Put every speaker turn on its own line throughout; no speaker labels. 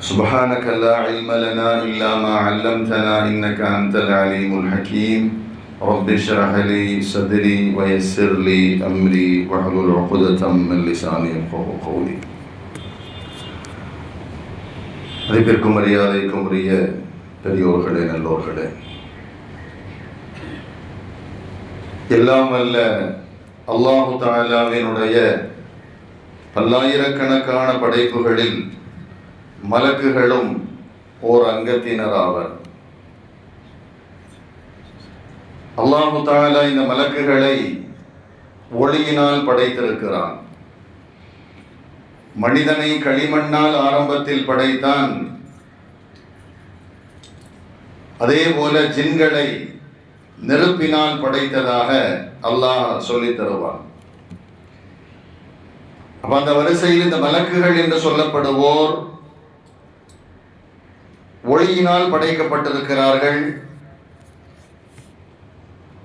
سبحانك لا علم لنا إلا ما علمتنا إنك أنت العليم الحكيم رب اشرح لي صدري ويسر لي أمري واحلل عقدة من لساني يفقهوا قولي மதிப்பிற்கும் மரியாதைக்கும் உரிய பெரியோர்களே நல்லோர்களே எல்லாம் அல்ல அல்லாஹு தாலாவினுடைய பல்லாயிரக்கணக்கான படைப்புகளில் மலக்குகளும் ஓர் அங்கத்தினர் ஆவர் அல்லாஹு தாலா இந்த மலக்குகளை ஒளியினால் படைத்திருக்கிறான். மனிதனை களிமண்ணால் ஆரம்பத்தில் படைத்தான். அதே போல ஜின்களை நெருப்பினால் படைத்ததாக அல்லாஹ் சொல்லி தருவான். அப்ப அந்த வரிசையில் இந்த மலக்குகள் என்று சொல்லப்படுவோர் ஒளியினால் படைக்கப்பட்டிருக்கிறார்கள்.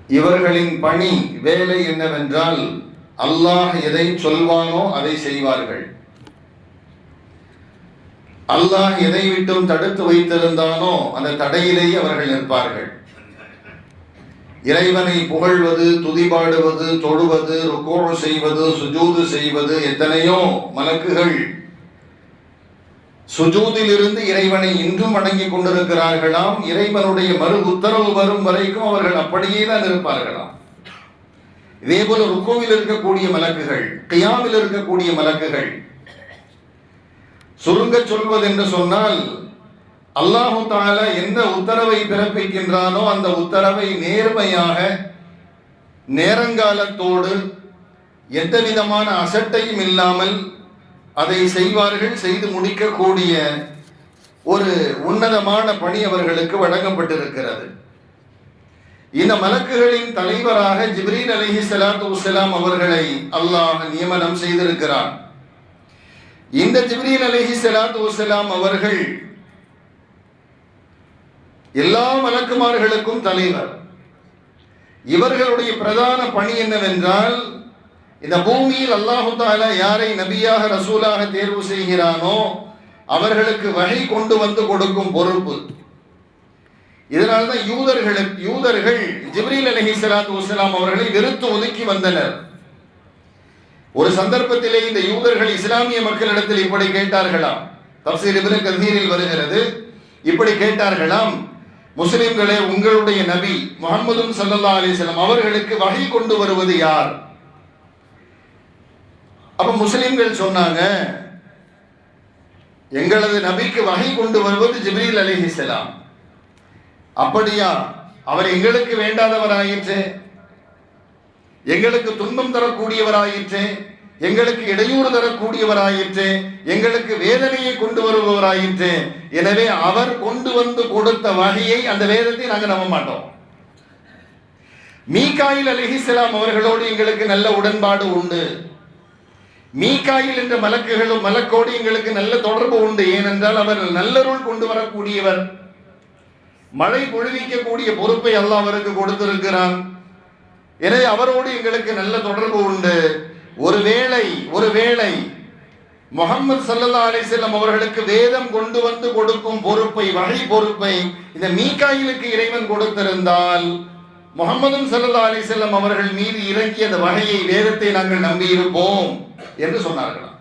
இவர்களின் பணி வேலை என்னவென்றால் அல்லாஹ் எதை சொல்வானோ அதை செய்வார்கள். அல்லாஹ் எதை விட்டும் தடுத்து வைத்திருந்தானோ அந்த தடையிலேயே அவர்கள் நிற்பார்கள். இறைவனை புகழ்வது துதிபாடுவது தொழுவது ருக்கோடு செய்வது சுஜூது செய்வது எத்தனையோ மலக்குகள் சுஜூதில் இருந்து இறைவனை இன்றும் வணங்கி கொண்டிருக்கிறார்களாம். இறைவனுடைய மறு உத்தரவு வரும் வரைக்கும் அவர்கள் அப்படியே தான் இருப்பார்களாம். இதே போல ருக்கோவில் இருக்கக்கூடிய மலக்குகள் கியாவில் இருக்கக்கூடிய மலக்குகள் சுருங்க சொல்வது என்று சொன்னால் அல்லாஹு தாலா எந்த உத்தரவை பிறப்பிக்கின்றானோ அந்த உத்தரவை நேர்மையாக நேரங்காலத்தோடு எந்த விதமான அசட்டையும் இல்லாமல் அதை செய்வார்கள் செய்து முடிக்கக்கூடிய ஒரு உன்னதமான பணி அவர்களுக்கு வழங்கப்பட்டிருக்கிறது. இந்த மலக்குகளின் தலைவராக ஜிப்ரீன் அலஹி சலாத்து வலாம் அவர்களை அல்லாஹ் நியமனம் செய்திருக்கிறார் இந்த ஜிப்ரீன் அலஹி சலாத்து வலாம் அவர்கள் எல்லா மலக்குமார்களுக்கும் தலைவர். இவர்களுடைய பிரதான பணி என்னவென்றால் இந்த பூமியில் அல்லாஹு தாலா யாரை நபியாக ரசூலாக தேர்வு செய்கிறானோ அவர்களுக்கு வகை கொண்டு வந்து கொடுக்கும் பொறுப்பு. இதனால்தான் யூதர்களுக்கு யூதர்கள் ஜிப்ரீல் அலஹி சலாத்து வசலாம் அவர்களை வெறுத்து ஒதுக்கி வந்தனர். ஒரு சந்தர்ப்பத்திலே இந்த யூதர்கள் இஸ்லாமிய மக்களிடத்தில் இப்படி கேட்டார்களாம். தப்சீர் இபின் கதீரில் வருகிறது. இப்படி கேட்டார்களாம் முஸ்லிம்களே உங்களுடைய நபி முகமதும் சல்லா அலிஸ்லாம் அவர்களுக்கு வகை கொண்டு வருவது யார்? அப்ப முஸ்லிம்கள் சொன்னாங்க எங்களது நபிக்கு வகை கொண்டு வருவது ஜிப்ரீல் அலிஹிசலாம் அப்படியா? அவர் எங்களுக்கு வேண்டாதவராயிற்று. எங்களுக்கு துன்பம் தரக்கூடியவராயிற்று. எங்களுக்கு இடையூறு தரக்கூடியவராயிற்று. எங்களுக்கு வேதனையை கொண்டு வருபவராயிற்று. எனவே அவர் கொண்டு வந்து கொடுத்த வகையை அந்த வேதத்தை நாங்கள் நம்ப மாட்டோம். மீகாயில் அலிஹிஸ்லாம் அவர்களோடு எங்களுக்கு நல்ல உடன்பாடு உண்டு. மீகாயில் என்ற மலக்குகளும் மலக்கோடு எங்களுக்கு நல்ல தொடர்பு உண்டு. ஏனென்றால் அவர் நல்லருள் கொண்டு வரக்கூடியவர். மழை பொழுவிக்கக்கூடிய பொறுப்பை அல்லாஹ் அவருக்கு கொடுத்திருக்கிறான். எனவே அவரோடு எங்களுக்கு நல்ல தொடர்பு உண்டு. ஒருவேளை ஒருவேளை முகமது சல்லா அலிசல்லம் அவர்களுக்கு வேதம் கொண்டு வந்து கொடுக்கும் பொறுப்பை வகை பொறுப்பை இந்த மீகாயிலுக்கு இறைவன் கொடுத்திருந்தால் முகமதும் சல்லா அலிசல்லம் அவர்கள் மீது இறங்கிய அந்த வகையை வேதத்தை நாங்கள் நம்பியிருப்போம். என்று சொன்னார்களாம்.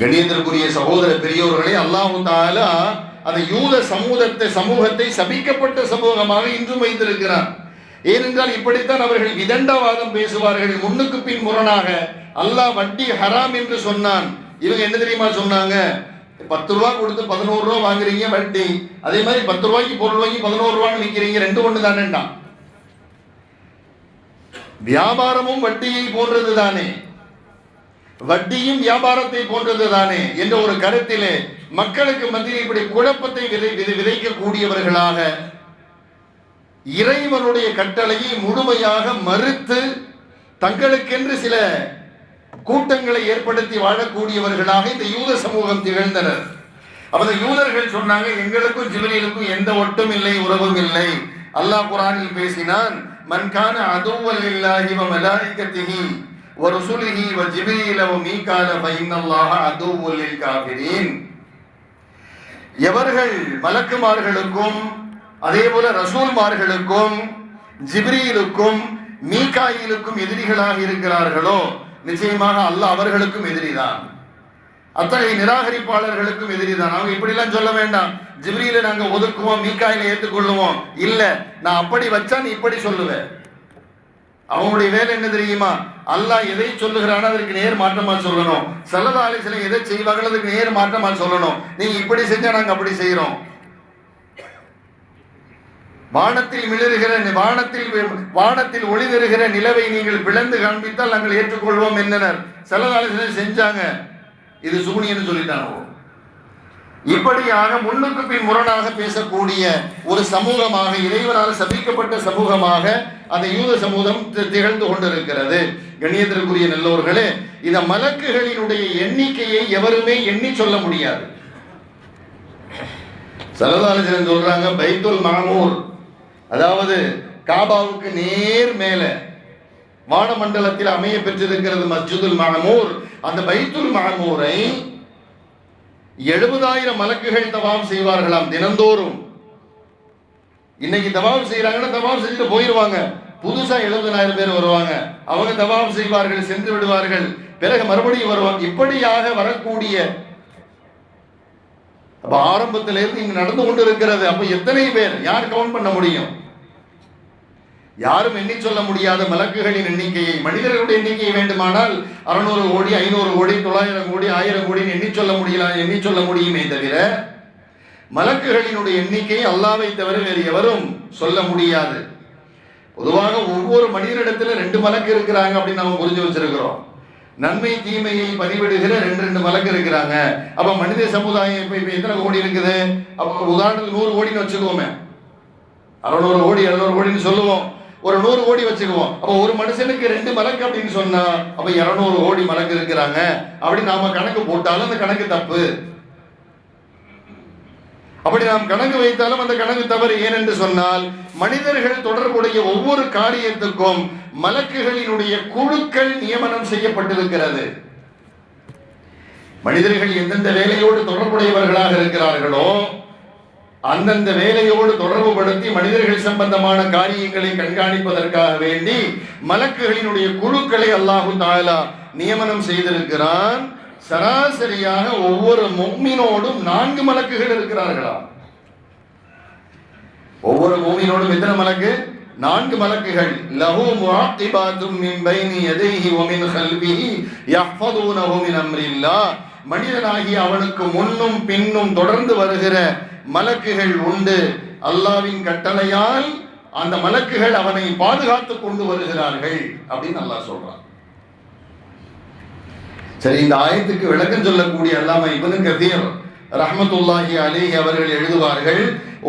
கணியத்திற்குரிய சகோதர பெரியோர்களே அல்லாஹு தாலா அந்த யூத சமூகத்தை சமூகத்தை சபிக்கப்பட்ட சமூகமாக இன்றும் வைத்திருக்கிறார். ஏனென்றால் இப்படித்தான் அவர்கள் விதண்டவாதம் பேசுவார்கள். முன்னுக்கு பின் முரணாக அல்லாஹ் வட்டி ஹராம் என்று சொன்னான். இவங்க என்ன தெரியுமா சொன்னாங்க? பத்து ரூபா கொடுத்து பதினோரு ரூபா வாங்குறீங்க வட்டி. அதே மாதிரி பத்து ரூபாய்க்கு பொருள் வாங்கி பதினோரு ரூபான்னு விற்கிறீங்க ரெண்டு ஒன்று தானேண்டான் வியாபாரமும் வட்டியை போன்றது தானே வட்டியும் வியாபாரத்தை போன்றது தானே என்ற ஒரு கருத்திலே மக்களுக்கு மத்தியில் இப்படி குழப்பத்தை விதை விதைக்கக்கூடியவர்களாக இறைவனுடைய கட்டளையை முழுமையாக மறுத்து தங்களுக்கென்று சில கூட்டங்களை ஏற்படுத்தி வாழக்கூடியவர்களாக இந்த யூத சமூகம் திகழ்ந்தனர். அப்போ யூதர்கள் சொன்னாங்க எங்களுக்கும் ஜிபிரிலுக்கும் எந்த ஒட்டும் இல்லை உறவும் இல்லை. அல்லாஹ் குரானில் பேசினான் மன்கான كان عدوا لله وملائكته ورسله وجبريل வ فإن الله عدو للكافرين எவர்கள் மலக்குமார்களுக்கும் அதே போல ரசூல்மார்களுக்கும் ஜிப்ரீலுக்கும் மீகாயிலுக்கும் எதிரிகளாக இருக்கிறார்களோ நிச்சயமாக அல்லாஹ் அவர்களுக்கும் எதிரிதான். அத்தகைய நிராகரிப்பாளர்களுக்கும் எதிரிதான் அவங்க இப்படிலாம் சொல்ல வேண்டாம். ஜிப்ரியில நாங்க ஒதுக்குவோம் மீக்காயில ஏத்துக்கொள்ளுவோம். இல்ல நான் அப்படி வச்சா நீ இப்படி சொல்லுவேன் அவங்களுடைய வேலை என்ன தெரியுமா? அல்லாஹ் எதை சொல்லுகிறானோ அதற்கு நேர் மாற்றமா சொல்லணும். செல்லதா ஆலோசனை எதை செய்வாங்களோ அதுக்கு நேர் மாற்றமா சொல்லணும். நீங்க இப்படி செஞ்சா நாங்க அப்படி செய்யறோம் வானத்தில் மிளறுகிற வானத்தில் வானத்தில் ஒளிதருகிற நிலவை நீங்கள் பிளந்து காண்பித்தால் நாங்கள் ஏற்றுக்கொள்வோம் என்னனர் சல்லதா செஞ்சாங்க. இது சூனியன்னு சொல்லிட்டாங்க. இப்படியாக முன்னுக்கு பின் முரணாக பேசக்கூடிய ஒரு சமூகமாக இறைவனால் சபிக்கப்பட்ட சமூகமாக அந்த யூத சமூகம் தி- திகழ்ந்து கொண்டிருக்கிறது. கண்ணியத்திற்குரிய நல்லோர்களே இந்த மலக்குகளினுடைய எண்ணிக்கையை எவருமே எண்ணி சொல்ல முடியாது. சரதாலஜன் சொல்றாங்க பைத்துல் மாமூர். அதாவது காபாவுக்கு நேர் மேலே. வானமண்டலத்தில் அமைய பெற்றிருக்கிறது மஸ்ஜிதுல் மாமூர் அந்த பைத்துல் மாமூரை எழுபதாயிரம் மலக்குகள் தவாம் செய்வார்களாம் தினந்தோறும். இன்னைக்கு தவாம் செய்யறாங்கன்னா தவாம் செஞ்சுட்டு போயிருவாங்க. புதுசா எழுபதனாயிரம் பேர் வருவாங்க. அவங்க தவாம் செய்வார்கள் சென்று விடுவார்கள். பிறகு மறுபடியும் வருவாங்க. இப்படியாக வரக்கூடிய ஆரம்பத்திலிருந்து ஆரம்பத்தில இங்க நடந்து கொண்டு இருக்கிறது அப்ப எத்தனை பேர்? யார் கவுண்ட் பண்ண முடியும்? யாரும் எண்ணி சொல்ல முடியாத மலக்குகளின் எண்ணிக்கையை மனிதர்களுடைய எண்ணிக்கையை வேண்டுமானால் அறுநூறு கோடி ஐநூறு கோடி தொள்ளாயிரம் கோடி ஆயிரம் கோடின்னு எண்ணி சொல்ல முடியலாம் எண்ணி சொல்ல முடியுமே தவிர மலக்குகளினுடைய எண்ணிக்கை அல்லாவை தவிர வேறு எவரும் சொல்ல முடியாது. பொதுவாக ஒவ்வொரு மனிதனிடத்துல ரெண்டு மலக்கு இருக்கிறாங்க அப்படின்னு நம்ம புரிஞ்சு வச்சிருக்கிறோம். நன்மை தீமையை பதிவிடுகிற ரெண்டு ரெண்டு மலக்கு இருக்கிறாங்க. அப்ப மனித சமுதாயம் இப்ப இப்ப எத்தனை கோடி இருக்குது? அப்ப உதாரணத்துக்கு நூறு கோடின்னு வச்சுக்கோமே. அறுநூறு கோடி எழுநூறு கோடின்னு சொல்லுவோம். ஒரு நூறு கோடி வச்சுக்குவோம். அப்போ ஒரு மனுஷனுக்கு ரெண்டு மலக்கு அப்படின்னு சொன்னா அப்ப இருநூறு கோடி மலக்கு இருக்கிறாங்க. அப்படி நாம கணக்கு போட்டாலும் அந்த கணக்கு தப்பு. அப்படி நாம் கணக்கு வைத்தாலும் அந்த கணக்கு தவறு. ஏனென்று சொன்னால் மனிதர்கள் தொடர்புடைய ஒவ்வொரு காரியத்துக்கும் மலக்குகளினுடைய குழுக்கள் நியமனம் செய்யப்பட்டிருக்கிறது. மனிதர்கள் எந்தெந்த வேலையோடு தொடர்புடையவர்களாக இருக்கிறார்களோ அந்தந்த வேலையோடு தொடர்பு படுத்தி மனிதர்கள் சம்பந்தமான காரியங்களை கண்காணிப்பதற்காக வேண்டி மலக்குகளினுடைய குழுக்களை அல்லாஹு தாலா நியமனம் செய்திருக்கிறான். சராசரியாக ஒவ்வொரு முக்மினோடும் நான்கு மலக்குகள் இருக்கிறார்களா? ஒவ்வொரு மூமினோடும் எத்தனை மலக்கு? நான்கு மலக்குகள். லஹு முஆத்திபாத்தும் மின் பைனி யதைஹி வ மின் கல்பிஹி யஹ்ஃபதுனஹு மின் அம்ரில்லாஹ். மனிதனாகி அவனுக்கு முன்னும் பின்னும் தொடர்ந்து வருகிற மலக்குகள் உண்டு. அல்லாவின் கட்டளையால் அந்த மலக்குகள் அவனை பாதுகாத்து கொண்டு வருகிறார்கள் அப்படின்னு அல்லாஹ் சொல்றான். சரி இந்த ஆயத்துக்கு விளக்கம் சொல்லக்கூடிய அல்லாம இவனும் கதீர் ரஹமத்துல்லாஹி அலி அவர்கள் எழுதுவார்கள்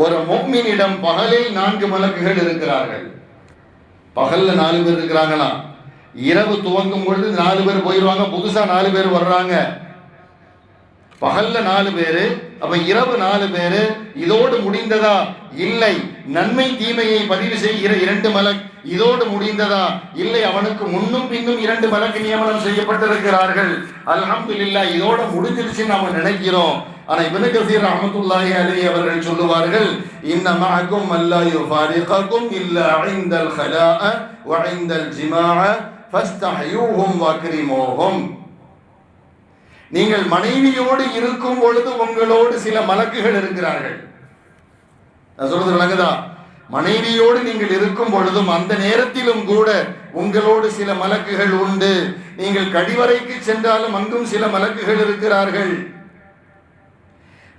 ஒரு முஃமினிடம் பகலில் நான்கு மலக்குகள் இருக்கிறார்கள். பகல்ல நாலு பேர் இருக்கிறாங்களா இரவு துவங்கும் பொழுது நாலு பேர் போயிடுவாங்க புதுசா நாலு பேர் வர்றாங்க. பகல்ல நாலு பேரு அப்ப இரவு நாலு பேரு இதோடு முடிந்ததா? இல்லை. நன்மை தீமையை பதிவு செய்கிற இரண்டு மலக். இதோடு முடிந்ததா? இல்லை. அவனுக்கு முன்னும் பின்னும் இரண்டு மலக்கு நியமனம் செய்யப்பட்டிருக்கிறார்கள். அல்ஹம்துலில்லாஹ் இதோட முடிஞ்சிருச்சுன்னு நாம நினைக்கிறோம். ஆனா இவனு கசீர் ரஹ்மத்துல்லாஹி அலி அவர்கள் சொல்லுவார்கள் இன்ன மஅக்கும் அல்லா யுஃபாரிகக்கும் இல்லா இந்தல் ஹலாஅ வ இந்தல் ஜிமாஅ ஃபஸ்தஹயூஹும் வக்ரிமூஹும். நீங்கள் மனைவியோடு இருக்கும் பொழுது உங்களோடு சில மலக்குகள் இருக்கிறார்கள். நான் சொல்றது விளங்குதா? மனைவியோடு நீங்கள் இருக்கும் பொழுதும் அந்த நேரத்திலும் கூட உங்களோடு சில மலக்குகள் உண்டு. நீங்கள் கழிவறைக்கு சென்றாலும் அங்கும் சில மலக்குகள் இருக்கிறார்கள்.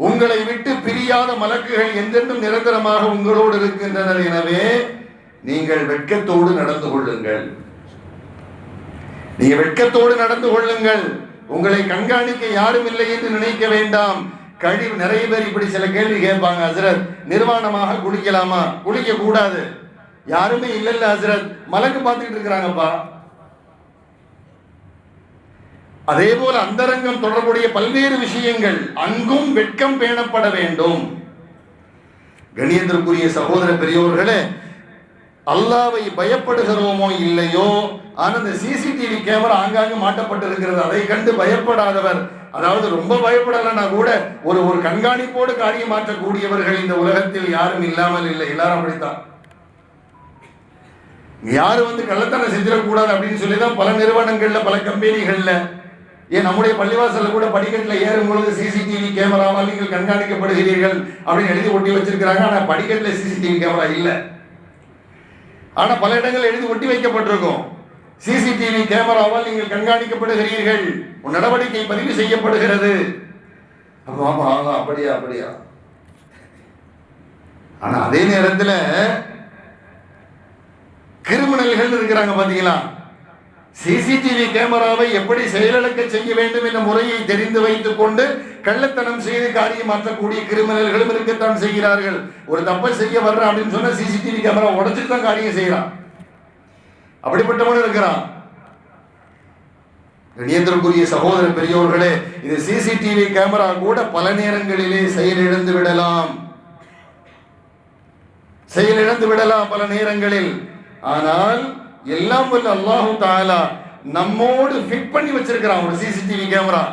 உங்களை விட்டு பிரியாத மலக்குகள் என்றென்றும் நிரந்தரமாக உங்களோடு இருக்கின்றனர். எனவே நீங்கள் வெட்கத்தோடு நடந்து கொள்ளுங்கள். நீங்க வெட்கத்தோடு நடந்து கொள்ளுங்கள். உங்களை கண்காணிக்க யாரும் இல்லை என்று நினைக்க வேண்டாம். கழிவு நிறைய பேர் இப்படி சில கேள்வி கேட்பாங்க ஹசரத். நிர்வாணமாக குளிக்கலாமா? குளிக்க கூடாது யாருமே இல்லைல்ல ஹசரத். மலக்கு பார்த்துக்கிட்டு இருக்கிறாங்கப்பா. அதே போல அந்தரங்கம் தொடர்புடைய பல்வேறு விஷயங்கள் அங்கும் வெட்கம் பேணப்பட வேண்டும். கணியத்திற்குரிய சகோதர பெரியோர்களே அல்லாவை பயப்படுகிறோமோ இல்லையோ ஆனால் இந்த சிசிடிவி கேமரா ஆங்காங்கு மாட்டப்பட்டிருக்கிறது. அதை கண்டு பயப்படாதவர். அதாவது ரொம்ப பயப்படலைன்னா கூட ஒரு ஒரு கண்காணிப்போடு காரியம் மாற்றக்கூடியவர்கள் இந்த உலகத்தில் யாரும் இல்லாமல் இல்லை. எல்லாரும் அப்படித்தான். யாரும் வந்து கள்ளத்தனம் செஞ்சிடக்கூடாது அப்படின்னு சொல்லி தான் பல நிறுவனங்கள்ல பல கம்பெனிகள்ல. ஏன் நம்முடைய பள்ளிவாசல்ல கூட படிக்கட்டில் ஏறும் பொழுது சிசிடிவி கேமராவால் நீங்கள் கண்காணிக்கப்படுகிறீர்கள் அப்படின்னு எழுதி ஒட்டி வச்சிருக்கிறாங்க. ஆனால் படிக்கட்டில் சிசிடிவி கேமரா இல்லை. ஆனா பல இடங்கள் எழுதி ஒட்டி வைக்கப்பட்டிருக்கும். சிசிடிவி கேமராவால் நீங்கள் கண்காணிக்கப்படுகிறீர்கள். உன் நடவடிக்கை பதிவு செய்யப்படுகிறது. ஆமா ஆமா அப்படியா அப்படியா. ஆனா அதே நேரத்தில் கிரிமினல்கள் இருக்கிறாங்க பாத்தீங்களா? சிசிடிவி கேமராவை எப்படி செயலிழக்க செய்ய வேண்டும் என்ற முறையை தெரிந்து வைத்துக் கொண்டு கள்ளத்தனம் செய்து காரியம் மாற்றக்கூடிய கிரிமினல்களும் இருக்கத்தான் செய்கிறார்கள். ஒரு தப்பை செய்ய வர்றான் அப்படின்னு சொன்னா சிசிடிவி கேமரா உடைச்சிட்டு தான் காரியம் செய்யறான். அப்படிப்பட்டவன் இருக்கிறான். கணியத்திற்குரிய சகோதர பெரியோர்களே இது சிசிடிவி கேமரா கூட பல நேரங்களிலே செயலிழந்து விடலாம். செயலிழந்து விடலாம் பல நேரங்களில். ஆனால் எல்லாம் வல்ல அல்லாஹு தாலா நம்மோடு ஃபிட் பண்ணி வச்சிருக்கிறான். ஒரு சிசிடிவி கேமரா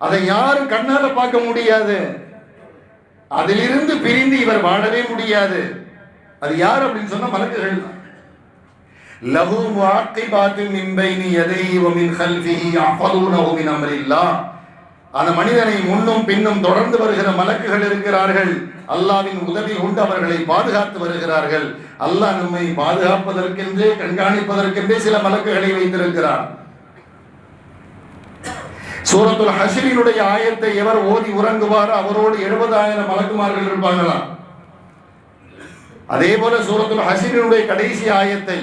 அதை யாரும் கண்ணால பார்க்க முடியாது. அதிலிருந்து பிரிந்து இவர் வாழவே முடியாது. அது யார் அப்படின்னு சொன்னா மலக்குகள். தான் லஹு பார்த்து மின் பைனி யதைஹி வ மின் கல்ஃபிஹி யஹ்ஃபதுனஹு மின் அம்ரில்லாஹ் அந்த மனிதனை முன்னும் பின்னும் தொடர்ந்து வருகிற மலக்குகள் இருக்கிறார்கள். அல்லாவின் உதவி கொண்டு அவர்களை பாதுகாத்து வருகிறார்கள். அல்லாஹ் நம்மை பாதுகாப்பதற்கென்றே கண்காணிப்பதற்கென்றே சில மலக்குகளை வைத்திருக்கிறார் சூரத்துல் ஹஷரினுடைய ஆயத்தை எவர் ஓதி உறங்குவாரோ அவரோடு எழுபதாயிரம் மலக்குமார்கள் இருப்பாங்களாம் அதே போல சூரத்துல் ஹஷரினுடைய கடைசி ஆயத்தை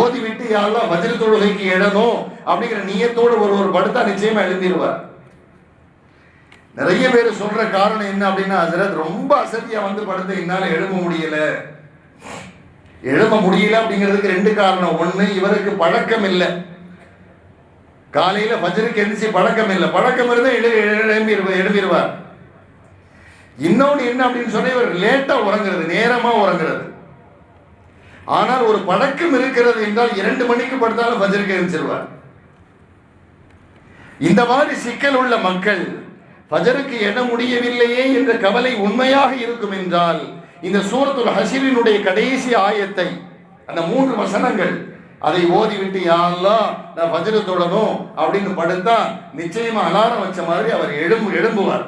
ஓதிவிட்டு யாரெல்லாம் வஜ்ர தொழுகைக்கு எழணும் அப்படிங்கிற நீயத்தோடு ஒரு ஒரு படுத்தா நிச்சயமா எழுந்திருவார். நிறைய பேர் சொல்ற காரணம் என்ன அப்படின்னா ஹசரத் ரொம்ப அசதியா வந்து படுத்து என்னால எழும்ப முடியல. எழும்ப முடியல அப்படிங்கிறதுக்கு ரெண்டு காரணம். ஒண்ணு இவருக்கு பழக்கம் இல்லை. காலையில பஜருக்கு எந்திரிச்சு பழக்கம் இல்லை. பழக்கம் இருந்தால் எழு எழும்பிடுவார் எழும்பிடுவார் இன்னொன்று என்ன அப்படின்னு சொன்னா இவர் லேட்டா உறங்குறது நேரமா உறங்குறது. ஆனால் ஒரு பழக்கம் இருக்கிறது என்றால் இரண்டு மணிக்கு படுத்தாலும் பஜருக்கு எழுந்திருவார் இந்த மாதிரி சிக்கல் உள்ள மக்கள் ஃபஜருக்கு எழ முடியவில்லையே என்ற கவலை உண்மையாக இருக்கும் என்றால் இந்த சூரத்துல் ஹசிரினுடைய கடைசி ஆயத்தை அந்த மூன்று வசனங்கள் அதை ஓதிவிட்டு யாரெல்லாம் நான் ஃபஜரு தொடணும் அப்படின்னு படுத்தா நிச்சயமா அலாரம் வச்ச மாதிரி அவர் எழும்பு எழும்புவார்.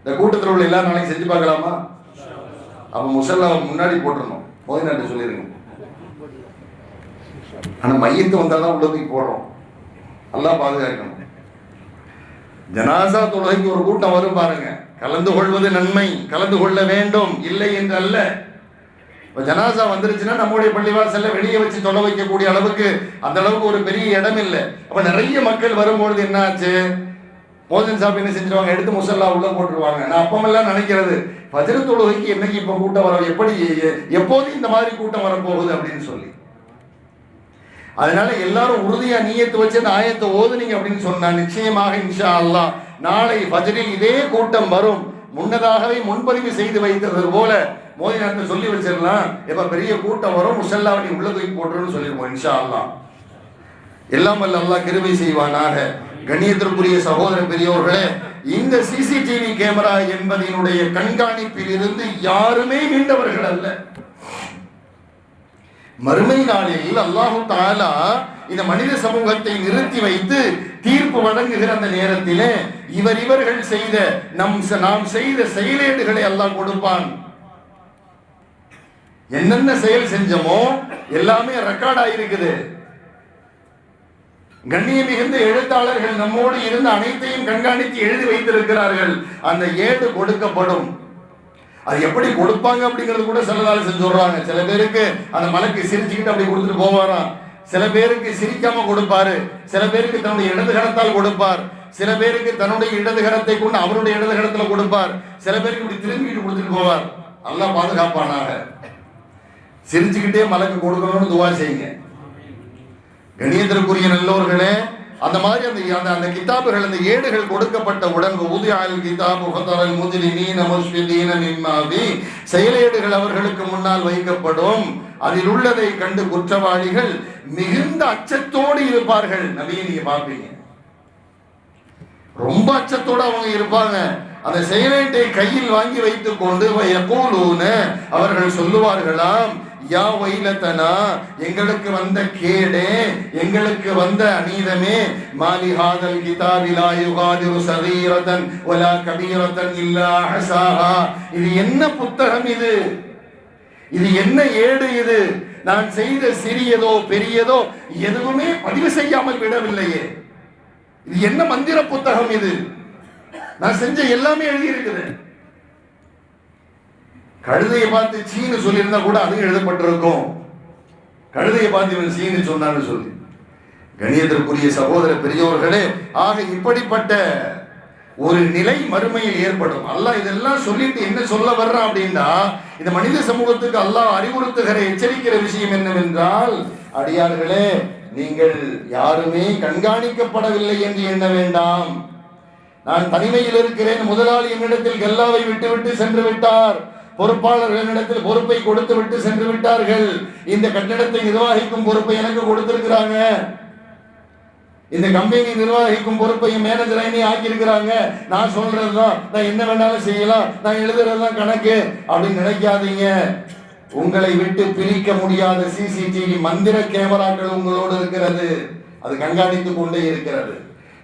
இந்த கூட்டத்தில் உள்ள எல்லா நாளையும் செஞ்சு பார்க்கலாமா? அப்போ முசல்லா முன்னாடி போட்டுருணும் போதை நாட்டு சொல்லிருங்க. ஆனால் மையத்து வந்தாதான் உள்ளதுக்கு போடுறோம் நல்லா பாதுகாக்கணும். ஜனாசா தொழுகைக்கு ஒரு கூட்டம் வரும் பாருங்க. கலந்து கொள்வது நன்மை. கலந்து கொள்ள வேண்டும். இல்லை என்று அல்ல. இப்போ ஜனாசா வந்துருச்சுன்னா நம்முடைய பள்ளிவாசல்ல வெளியே வச்சு தொலை வைக்கக்கூடிய அளவுக்கு அந்த அளவுக்கு ஒரு பெரிய இடம் இல்லை. அப்போ நிறைய மக்கள் வரும்பொழுது என்ன ஆச்சு மோதன் சாப் என்ன செஞ்சிருவாங்க? எடுத்து முசல்லா உள்ள போட்டுருவாங்க. நான் அப்பமெல்லாம் நினைக்கிறது பஜ்ர தொழுகைக்கு என்னைக்கு இப்போ கூட்டம் வர எப்படி எப்போது இந்த மாதிரி கூட்டம் வரப்போகுது? அப்படின்னு சொல்லி. அதனால எல்லாரும் உறுதியா நீயத்து வச்சு அந்த ஆயத்தை ஓதுனீங்க அப்படின்னு சொன்னா நிச்சயமாக இன்ஷா அல்லா நாளை பஜரில் இதே கூட்டம் வரும். முன்னதாகவே முன்பதிவு செய்து வைத்தது போல மோதி நேரத்தை சொல்லி வச்சிடலாம். எப்ப பெரிய கூட்டம் வரும் முசல்லா நீ உள்ள தூக்கி போட்டுருன்னு சொல்லிருப்போம் இன்ஷா அல்லா எல்லாம் வல்ல அல்லா கிருபை செய்வானாக. கண்ணியத்திற்குரிய சகோதர பெரியோர்களே இந்த சிசிடிவி கேமரா என்பதனுடைய கண்காணிப்பில் இருந்து யாருமே மீண்டவர்கள் அல்ல. மறுமை நாளில் அல்லாஹு தாலா இந்த மனித சமூகத்தை நிறுத்தி வைத்து தீர்ப்பு வழங்குகிற அந்த நேரத்திலே இவர் இவர்கள் செய்த நம் நாம் செய்த செயலேடுகளை அல்லாஹ் கொடுப்பான். என்னென்ன செயல் செஞ்சோமோ எல்லாமே ரெக்கார்ட் ஆயிருக்குது. கண்ணிய மிகுந்த எழுத்தாளர்கள் நம்மோடு இருந்து அனைத்தையும் கண்காணித்து எழுதி வைத்திருக்கிறார்கள். அந்த ஏடு கொடுக்கப்படும். அது எப்படி கொடுப்பாங்க அப்படிங்கிறது கூட சிலதால செஞ்சு சொல்றாங்க. சில பேருக்கு அந்த மலைக்கு சிரிச்சுக்கிட்டு அப்படி கொடுத்துட்டு போவாராம் சில பேருக்கு சிரிக்காம கொடுப்பாரு. சில பேருக்கு தன்னுடைய இடது கரத்தால் கொடுப்பார். சில பேருக்கு தன்னுடைய இடது கரத்தை கொண்டு அவருடைய இடது கரத்துல கொடுப்பார். சில பேருக்கு இப்படி திரும்பிக்கிட்டு கொடுத்துட்டு போவார். நல்லா பாதுகாப்பானாக. சிரிச்சுக்கிட்டே மலைக்கு கொடுக்கணும்னு துவா செய்யுங்க. கணியத்திற்குரிய நல்லோர்களே அந்த மாதிரி அந்த அந்த அந்த கிதாபுகள் அந்த ஏடுகள் கொடுக்கப்பட்ட உடம்பு ஊதியால் கிதாபு ஃபதரல் முஜ்ரிமீன முஸ்பிதீன மிம்மாவி செயலேடுகள் அவர்களுக்கு முன்னால் வைக்கப்படும். அதில் உள்ளதை கண்டு குற்றவாளிகள் மிகுந்த அச்சத்தோடு இருப்பார்கள். நபியை நீங்க பார்ப்பீங்க. ரொம்ப அச்சத்தோட அவங்க இருப்பாங்க. அந்த செயலேட்டை கையில் வாங்கி வைத்துக் கொண்டு அவர்கள் சொல்லுவார்களாம் யா வைலத்தனா எங்களுக்கு வந்த கேடே எங்களுக்கு வந்த அநீதமே. மாலி ஹாதல் கிதாபிலா யுகாதிரு சகீரதன் ஒலா கபீரதன் இல்லா ஹசாஹா இது என்ன புத்தகம் இது? இது என்ன ஏடு இது? நான் செய்த சிறியதோ பெரியதோ எதுவுமே பதிவு செய்யாமல் விடவில்லையே. இது என்ன மந்திர புத்தகம் இது? நான் செஞ்ச எல்லாமே எழுதி கழுதையை பார்த்து சீனு சொல்லியிருந்தா கூட அதுவும் எழுதப்பட்டிருக்கும். கழுதையை பார்த்து இவன் சீனு சொன்னான்னு சொல்லி. கணியத்திற்குரிய சகோதர பெரியோர்களே ஆக இப்படிப்பட்ட ஒரு நிலை மறுமையில் ஏற்படும். அல்லாஹ் இதெல்லாம் சொல்லிட்டு என்ன சொல்ல வர்றான் அப்படின்னா இந்த மனித சமூகத்துக்கு அல்லாஹ் அறிவுறுத்துகிற எச்சரிக்கிற விஷயம் என்னவென்றால் அடியார்களே நீங்கள் யாருமே கண்காணிக்கப்படவில்லை என்று எண்ண வேண்டாம். நான் தனிமையில் இருக்கிறேன் முதலாளி என்னிடத்தில் கல்லாவை விட்டுவிட்டு சென்று விட்டார். பொறுப்பாளர்களிடத்தில் பொறுப்பை கொடுத்து விட்டு சென்று விட்டார்கள். இந்த கட்டிடத்தை நிர்வகிக்கும் பொறுப்பை எனக்கு கொடுத்திருக்கிறாங்க. இந்த கம்பெனி நிர்வகிக்கும் பொறுப்பையும் மேனேஜரை ஆக்கி ஆக்கியிருக்கிறாங்க. நான் சொல்றதுதான் நான் என்ன வேணாலும் செய்யலாம் நான் எழுதுறதுதான் கணக்கு அப்படின்னு நினைக்காதீங்க. உங்களை விட்டு பிரிக்க முடியாத சிசிடிவி மந்திர கேமராக்கள் உங்களோடு இருக்கிறது. அது கண்காணித்துக் கொண்டே இருக்கிறது.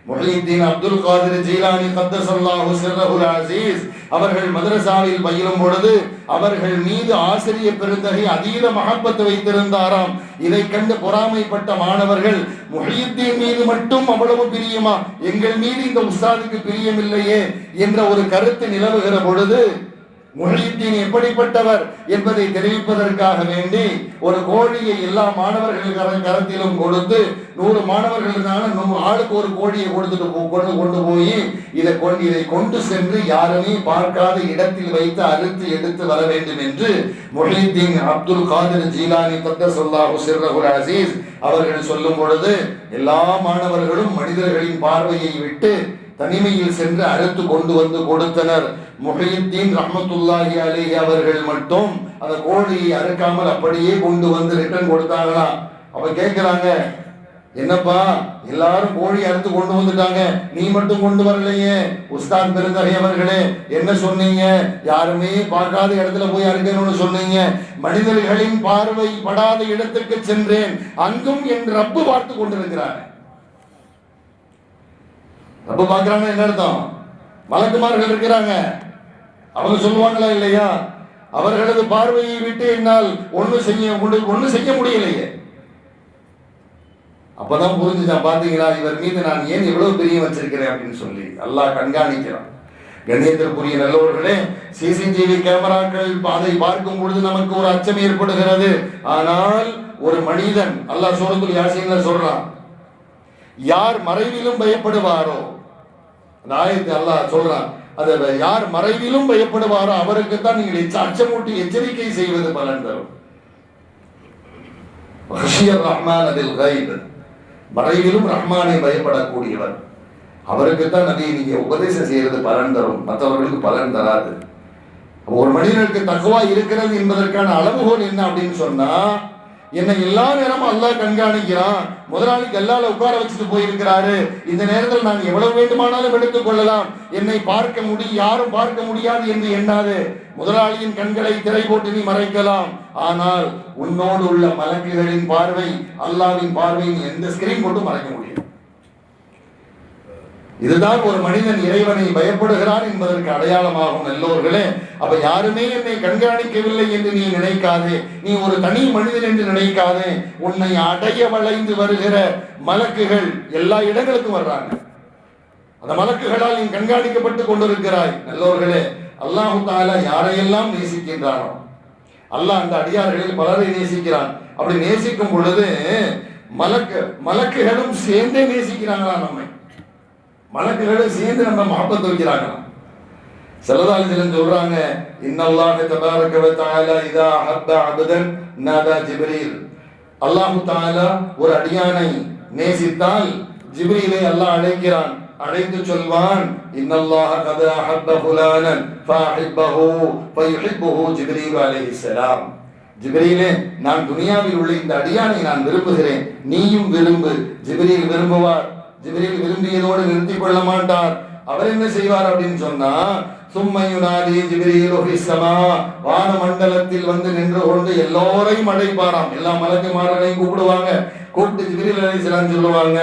முஹீத்தீன் அப்துல் காதிர் ஜீலானி கத்தசல்லாஹு சிர்ரஹுல் அசீஸ் அவர்கள் மதரசாவில் பயிலும் பொழுது அவர்கள் மீது ஆசிரியர் பெருந்தகை அதீத மகப்பத்து வைத்திருந்தாராம். இதை கண்டு பொறாமைப்பட்ட மாணவர்கள் முஹீத்தீன் மீது மட்டும் அவ்வளவு பிரியமா? எங்கள் மீது இந்த உஸ்தாதுக்கு பிரியமில்லையே? என்ற ஒரு கருத்து நிலவுகிற பொழுது முஹித்தீன் எப்படிப்பட்டவர் என்பதை தெரிவிப்பதற்காக வேண்டி ஒரு கோழியை எல்லா மாணவர்கள் கரத்திலும் கொடுத்து நூறு மாணவர்களுக்கான நூறு ஆளுக்கு ஒரு கோழியை கொடுத்துட்டு கொண்டு கொண்டு போய் இதை கொண்டு இதை கொண்டு சென்று யாருமே பார்க்காத இடத்தில் வைத்து அறுத்து எடுத்து வர வேண்டும் என்று முஹித்தீன் அப்துல் காதிர் ஜீலானி கத்தசல்லாஹு சிறகுர் அசீஸ் அவர்கள் சொல்லும் பொழுது எல்லா மாணவர்களும் மனிதர்களின் பார்வையை விட்டு தனிமையில் சென்று அறுத்து கொண்டு வந்து கொடுத்தனர். முஹியுத்தீன் ரஹமத்துல்லாஹி அலேஹி அவர்கள் மட்டும் அந்த கோழியை அறுக்காமல் அப்படியே கொண்டு வந்து ரிட்டர்ன் கொடுத்தாங்களாம் அப்ப கேட்கிறாங்க என்னப்பா எல்லாரும் கோழி அறுத்து கொண்டு வந்துட்டாங்க. நீ மட்டும் கொண்டு வரலையே. உஸ்தாத் பெருந்தகை அவர்களே என்ன சொன்னீங்க? யாருமே பார்க்காத இடத்துல போய் அறுக்கணும்னு சொன்னீங்க. மனிதர்களின் பார்வை படாத இடத்துக்கு சென்றேன். அங்கும் என் ரப்பு பார்த்து கொண்டிருக்கிறார். ரொம்ப பார்க்குறாங்க என்ன அர்த்தம்? வழக்குமார்கள் இருக்கிறாங்க. அவங்க சொல்லுவாங்களா இல்லையா? அவர்களது பார்வையை விட்டு என்னால் ஒன்று செய்ய ஒன்று செய்ய முடியலையே. அப்பதான் புரிஞ்சுதான் பாத்தீங்களா இவர் மீது நான் ஏன் எவ்வளவு பெரிய வச்சிருக்கிறேன்? அப்படின்னு சொல்லி. அல்லாஹ் கண்காணிக்கிறான். கண்ணியத்திற்குரிய நல்லவர்களே சிசிடிவி கேமராக்கள் அதை பார்க்கும் பொழுது நமக்கு ஒரு அச்சம் ஏற்படுகிறது. ஆனால் ஒரு மனிதன் அல்லாஹ் சூரத்துல் யாசீன்ல சொல்றான் யார் மறைவிலும் பயப்படுவாரோ நாயத்தை அல்லாஹ் சொல்றான் அத யார் மறைவிலும் பயப்படுவாரோ அவருக்கு தான் நீங்கள் அச்சமூட்டி எச்சரிக்கை செய்வது பலன் தரும். ரஹ்மான் அதில் கைப் மறைவிலும் ரஹ்மானை பயப்படக்கூடியவர். அவருக்கு தான் நபி நீங்க உபதேசம் செய்யறது பலன் தரும். மற்றவர்களுக்கு பலன் தராது. ஒரு மனிதனுக்கு தகவா இருக்கிறது என்பதற்கான அளவுகோல் என்ன அப்படின்னு சொன்னா என்னை எல்லா நேரமும் அல்லாஹ் கண்காணிக்கிறான். முதலாளிக்கு எல்லால உட்கார வச்சுட்டு போயிருக்கிறாரு. இந்த நேரத்தில் நான் எவ்வளவு வேண்டுமானாலும் எடுத்துக் கொள்ளலாம். என்னை பார்க்க முடியும் யாரும் பார்க்க முடியாது என்று எண்ணாது. முதலாளியின் கண்களை திரை போட்டு நீ மறைக்கலாம். ஆனால் உன்னோடு உள்ள மலக்குகளின் பார்வை அல்லாவின் பார்வையின் எந்த ஸ்கிரீன் போட்டு மறைக்க முடியும் இதுதான் ஒரு மனிதன் இறைவனை பயப்படுகிறான் என்பதற்கு அடையாளமாகும் எல்லோர்களே அப்ப யாருமே என்னை கண்காணிக்கவில்லை என்று நீ நினைக்காதே. நீ ஒரு தனி மனிதன் என்று நினைக்காதே. உன்னை அடைய வளைந்து வருகிற மலக்குகள் எல்லா இடங்களுக்கும் வர்றாங்க. அந்த மலக்குகளால் நீ கண்காணிக்கப்பட்டு கொண்டிருக்கிறாய். நல்லோர்களே அல்லாஹு தாலா யாரையெல்லாம் நேசிக்கின்றானோ? அல்லாஹ் அந்த அடியார்களில் பலரை நேசிக்கிறான். அப்படி நேசிக்கும் பொழுது மலக்கு மலக்குகளும் சேர்ந்தே நேசிக்கிறாங்களா நம்மை? மலக்குகளும் சேர்ந்து நம்ம மகப்பத்து வைக்கிறாங்களாம் செல்லதாலிசிலன் சொல்றாங்க இன்னல்லாஹு தபாரக வ தஆலா இதா அஹப்ப அபதன் நாதா ஜிப்ரீல். அல்லாஹ் தஆலா ஒரு அடியானை நேசித்தால் ஜிப்ரீலை அல்லாஹ் அழைக்கிறான். அழைத்து சொல்வான் இன்னல்லாஹ கத அஹப்ப ஃபுலானன் ஃபஹிப்பஹு ஃபயுஹிப்புஹு ஜிப்ரீல் அலைஹிஸ்ஸலாம் ஜிப்ரீலே நான் துனியாவில் உள்ள இந்த அடியானை நான் விரும்புகிறேன். நீயும் விரும்பு ஜிப்ரீல் விரும்புவார். ஜிப்ரீல் விரும்பியதோடு நிறுத்திக் கொள்ள மாட்டார். அவர் என்ன செய்வார் அப்படின்னு சொன்னா சும்மையுனாதி ஜிப்ரீல் ஒஹிசமா வான மண்டலத்தில் வந்து நின்று கொண்டு எல்லோரையும் அழைப்பாராம். எல்லா மலக்குமார்களையும் கூப்பிடுவாங்க. கூப்பிட்டு ஜிப்ரீல் அலைஹிஸ்ஸலாம் சொல்லுவாங்க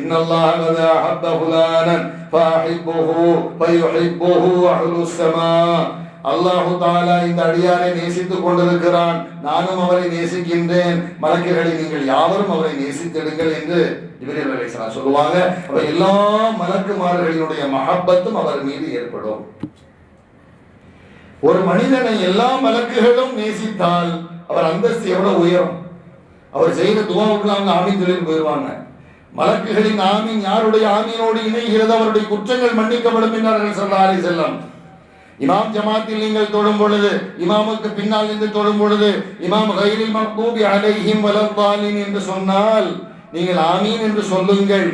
இன்னல்லாஹ் கத அஹப்ப ஃபுலானன் ஃபஅஹிப்புஹு ஃபயுஹிப்புஹு அஹ்லுஸ்ஸமா அல்லாஹு தாலா இந்த அடியாரை நேசித்துக் கொண்டிருக்கிறான். நானும் அவரை நேசிக்கின்றேன். மலக்குகளை நீங்கள் யாவரும் அவரை நேசித்திடுங்கள் என்று ஜிப்ரீல் சொல்லுவாங்க. அவர் எல்லா மலக்குமார்களினுடைய மகப்பத்தும் அவர் மீது ஏற்படும். ஒரு மனிதனை எல்லா மலக்குகளும் நேசித்தால் அவர் அந்தஸ்து எவ்வளவு உயரும்? அவர் செய்த துவாவுக்கு அவங்க ஆமீன் சொல்லிட்டு போயிடுவாங்க மலக்குகளின் ஆமீன் யாருடைய ஆமீனோடு இணைகிறது? அவருடைய குற்றங்கள் மன்னிக்கப்படும் என்றார்கள் சொல்லி செல்லம் இமாம் ஜமாத்தில் நீங்கள் தொழும் பொழுது இமாமுக்கு பின்னால் நின்று தொழும் பொழுது இமாம் கைரில் மக்கூபி அலைஹிம் வலத்தாலின் என்று சொன்னால் நீங்கள் ஆமீன் என்று சொல்லுங்கள்.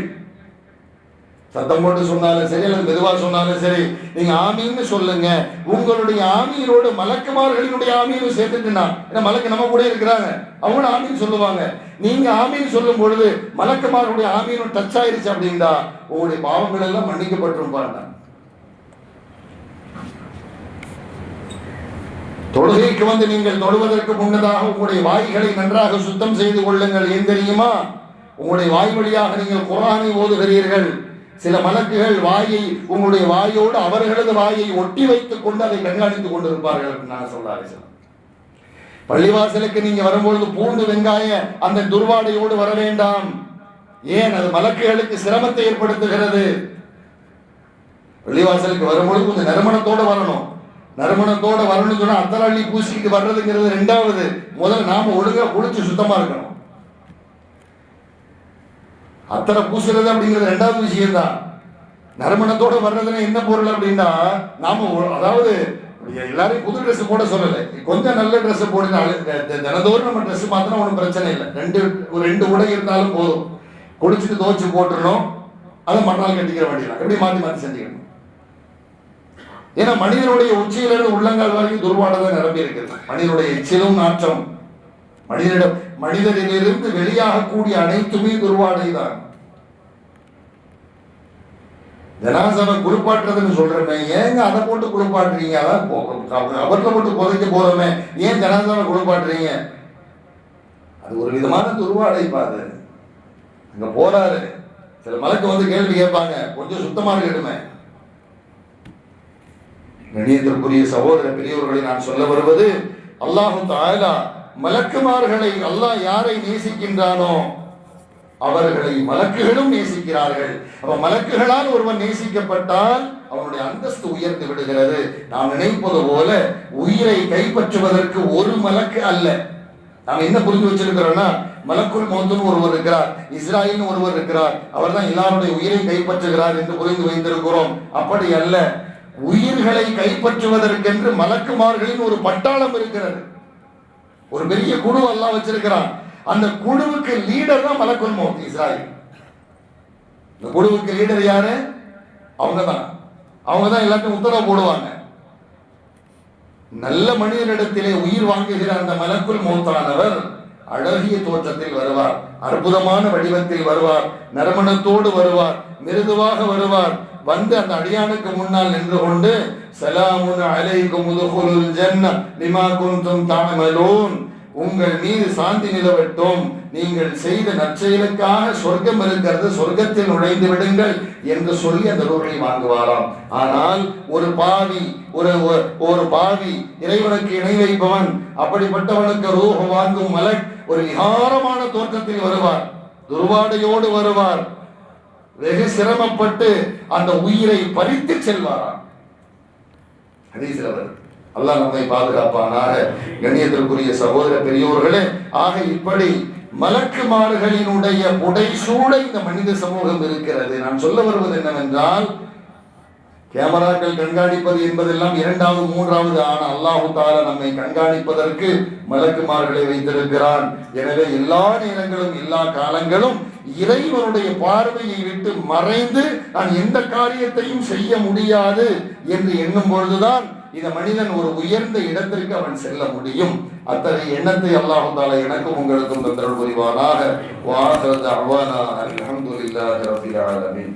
சத்தம் போட்டு சொன்னாலும் சரி அல்லது மெதுவா சொன்னாலும் சரி நீங்க ஆமீன்னு சொல்லுங்க. உங்களுடைய ஆமீனோடு மலக்குமார்களினுடைய ஆமீனும் சேர்த்துட்டுனா ஏன்னா மலக்கு நம்ம கூட இருக்கிறாங்க. அவங்களும் ஆமீன் சொல்லுவாங்க. நீங்க ஆமீன் சொல்லும் பொழுது மலக்குமார்களுடைய ஆமீனும் டச் ஆயிருச்சு அப்படின்னா உங்களுடைய பாவங்கள் எல்லாம் மன்னிக்கப்பட்டிருப்பாங்க தொழுகைக்கு வந்து நீங்கள் தொழுவதற்கு முன்னதாக உங்களுடைய வாய்களை நன்றாக சுத்தம் செய்து கொள்ளுங்கள். ஏன் தெரியுமா? உங்களுடைய வாய் வழியாக நீங்கள் குரானை ஓதுகிறீர்கள். சில மலக்குகள் வாயை உங்களுடைய வாயோடு அவர்களது வாயை ஒட்டி வைத்துக் கொண்டு அதை கண்காணித்துக் கொண்டிருப்பார்கள் என்று நான் சொல்லாரு பள்ளிவாசலுக்கு நீங்க வரும்பொழுது பூண்டு வெங்காய அந்த துர்வாடையோடு வர வேண்டாம். ஏன்? அது மலக்குகளுக்கு சிரமத்தை ஏற்படுத்துகிறது. பள்ளிவாசலுக்கு வரும்பொழுது கொஞ்சம் நறுமணத்தோடு வரணும். நறுமணத்தோட வரணும்னு சொன்னா அத்தலாளி பூசிக்கிட்டு வர்றதுங்கிறது ரெண்டாவது. முதல்ல நாம ஒழுங்கா குளிச்சு சுத்தமா இருக்கணும். அத்தனை பூசுறது அப்படிங்கிறது ரெண்டாவது விஷயம் தான் நறுமணத்தோட வர்றதுன்னா என்ன பொருள் அப்படின்னா நாம அதாவது எல்லாரையும் புது ட்ரெஸ் போட சொல்லலை. கொஞ்சம் நல்ல ட்ரெஸ் போடுனாலும் தினந்தோறும் நம்ம ட்ரெஸ் மாத்திரம் ஒன்றும் பிரச்சனை இல்லை. ரெண்டு ஒரு ரெண்டு உடை இருந்தாலும் போதும். குளிச்சுட்டு துவைச்சு போட்டுறணும். அதை மறுநாள் கட்டிக்கிற வேண்டியதான் எப்படி மாற்றி மாற்றி செஞ்சுக்கணும்? ஏன்னா மனிதனுடைய உச்சியிலிருந்து உள்ளங்கால் வரைக்கும் துர்வாடை நிரம்பி இருக்கிறது மனிதனுடைய எச்சிலும் நாற்றம் மனிதனிடம் மனிதனிலிருந்து வெளியாகக்கூடிய அனைத்துமே துர்வாடை தான். ஜனாசனை குளிப்பாட்டுறதுன்னு சொல்றேன் ஏங்க அதை போட்டு குளிப்பாட்டுறீங்க அதான் அவர்களை போட்டு புதைக்க போறோமே ஏன் ஜனாசனை குளிப்பாட்டுறீங்க அது ஒரு விதமான துருவாடை பாது அங்க போறாரு. சில மலக்கு வந்து கேள்வி கேட்பாங்க கொஞ்சம் சுத்தமா இருக்கட்டுமே. கணியத்திற்குரிய சகோதர பெரியவர்களை நான் சொல்ல வருவது அல்லாஹு தாயலா மலக்குமார்களை அல்லாஹ் யாரை நேசிக்கின்றானோ அவர்களை மலக்குகளும் நேசிக்கிறார்கள். அவன் மலக்குகளால் ஒருவன் நேசிக்கப்பட்டால் அவனுடைய அந்தஸ்து உயர்ந்து விடுகிறது. நாம் நினைப்பது போல உயிரை கைப்பற்றுவதற்கு ஒரு மலக்கு அல்ல. நாம் என்ன புரிந்து வச்சிருக்கிறோம்னா மலக்குள் மோத்துன்னு ஒருவர் இருக்கிறார் இஸ்ராயல்னு ஒருவர் இருக்கிறார். அவர் தான் எல்லாருடைய உயிரை கைப்பற்றுகிறார் என்று புரிந்து வைத்திருக்கிறோம். அப்படி அல்ல. உயிர்களை கைப்பற்றுவதற்கென்று மலக்குமார்களின் ஒரு பட்டாளம் இருக்கிறது. ஒரு பெரிய குழு எல்லாம் வச்சிருக்கிறான். அந்த குழுவுக்கு லீடர் தான் மலக்குல் மௌத் இஸ்ராயல். இந்த குழுவுக்கு லீடர் யாரு? அவங்க தான் அவங்க தான் எல்லாத்தையும் உத்தரவு போடுவாங்க. நல்ல மனிதனிடத்திலே உயிர் வாங்குகிற அந்த மலக்குள் மௌத்தானவர் அழகிய தோற்றத்தில் வருவார். அற்புதமான வடிவத்தில் வருவார். நறுமணத்தோடு வருவார். மிருதுவாக வருவார். வந்து அந்த அடியானுக்கு முன்னால் நின்று கொண்டு சலாமுன் அலைக்கும் உதுகுலுல் ஜன்ன லிமா குந்தும் தாமலூன் உங்கள் மீது சாந்தி நிலவட்டும் நீங்கள் செய்த நற்செயலுக்காக சொர்க்கம் இருக்கிறது சொர்க்கத்தில் நுழைந்து விடுங்கள் என்று சொல்லி அந்த ரூஹை வாங்குவாராம். ஆனால் ஒரு பாவி ஒரு ஒரு- ஒரு பாவி இறைவனுக்கு இணை வைப்பவன் அப்படிப்பட்டவனுக்கு ரூபம் வாங்கும் மலக் ஒரு விகாரமான தோற்றத்தில் வருவார் துர்வாடையோடு வருவார். வெகு சிரமப்பட்டு அந்த உயிரை பறித்து செல்வாராம். ஹதீஸ்ல வருது அல்லாஹ் நம்மை பாதுகாப்பானாக. கண்ணியத்திற்குரிய சகோதர பெரியோர்களே ஆக இப்படி மலக்குமார்களினுடைய புடைசூட இந்த மனித சமூகம் இருக்கிறது. நான் சொல்ல வருவது என்னவென்றால் கேமராக்கள் கண்காணிப்பது என்பதெல்லாம் இரண்டாவது மூன்றாவது ஆன அல்லாஹு தாலா நம்மை கண்காணிப்பதற்கு மலக்குமார்களை வைத்திருக்கிறான். எனவே எல்லா நேரங்களும் எல்லா காலங்களும் இறைவனுடைய பார்வையை விட்டு மறைந்து நான் எந்த காரியத்தையும் செய்ய முடியாது என்று எண்ணும் பொழுதுதான் இந்த மனிதன் ஒரு உயர்ந்த இடத்திற்கு அவன் செல்ல முடியும். அத்தகைய எண்ணத்தை அல்லாஹு தாலா எனக்கும் உங்களுக்கும் தந்தல் புரிவானாக. வாசல் அஹ்வானா
அலமதுல்லாஹி ரபில் ஆலமீன்.